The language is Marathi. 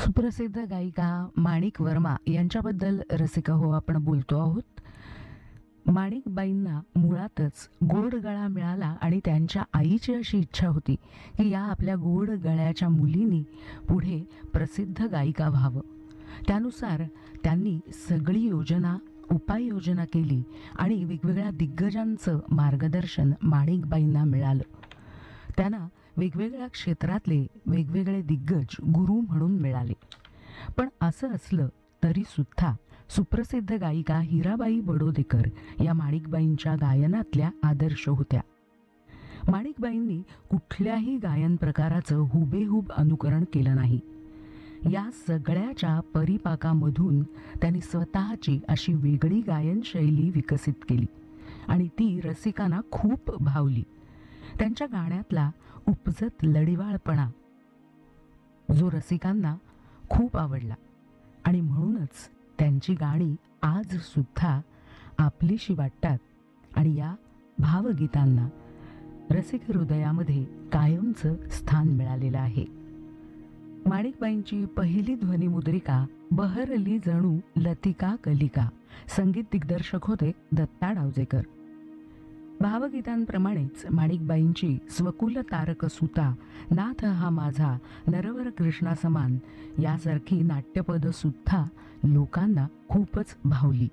सुप्रसिद्ध गायिका माणिक वर्मा यांच्याबद्दल रसिका हो आपण बोलतो आहोत. माणिकबाईंना मुळातच गोड गळा मिळाला आणि त्यांच्या आईची अशी इच्छा होती की या आपल्या गोड गळ्याच्या मुलीनी पुढे प्रसिद्ध गायिका व्हावं. त्यानुसार त्यांनी सगळी योजना उपाययोजना केली आणि वेगवेगळ्या दिग्गजांचं मार्गदर्शन माणिकबाईंना मिळालं. त्यांना वेगवेगळ्या क्षेत्रातले वेगवेगळे दिग्गज गुरु म्हणून मिळाले. पण असं असलं तरी सुद्धा सुप्रसिद्ध गायिका हिराबाई बडोदेकर या माणिकबाईंच्या गायनातल्या आदर्श होत्या. माणिकबाईंनी कुठल्याही गायन प्रकाराचं हुबेहूब अनुकरण केलं नाही. या सगळ्याच्या परिपाकामधून त्यांनी स्वतःची अशी वेगळी गायनशैली विकसित केली आणि ती रसिकांना खूप भावली. त्यांच्या गाण्यातला उपजत लढिवाळपणा जो रसिकांना खूप आवडला. आणि म्हणूनच त्यांची गाणी आज सुद्धा आपलीशी वाटतात आणि या भावगीतांना रसिक हृदयामध्ये कायमचं स्थान मिळालेलं आहे. माणिकबाईंची पहिली ध्वनिमुद्रिका बहरली जणू लतिका कलिका. संगीत दिग्दर्शक होते दत्ता डावजेकर. भावगीतांप्रमाणेच माणिकबाईंची स्वकुल तारक सुता नाथ हा माझा नरवर कृष्णा समान यासारखी नाट्यपद सुद्धा लोकांना खूपच भावली.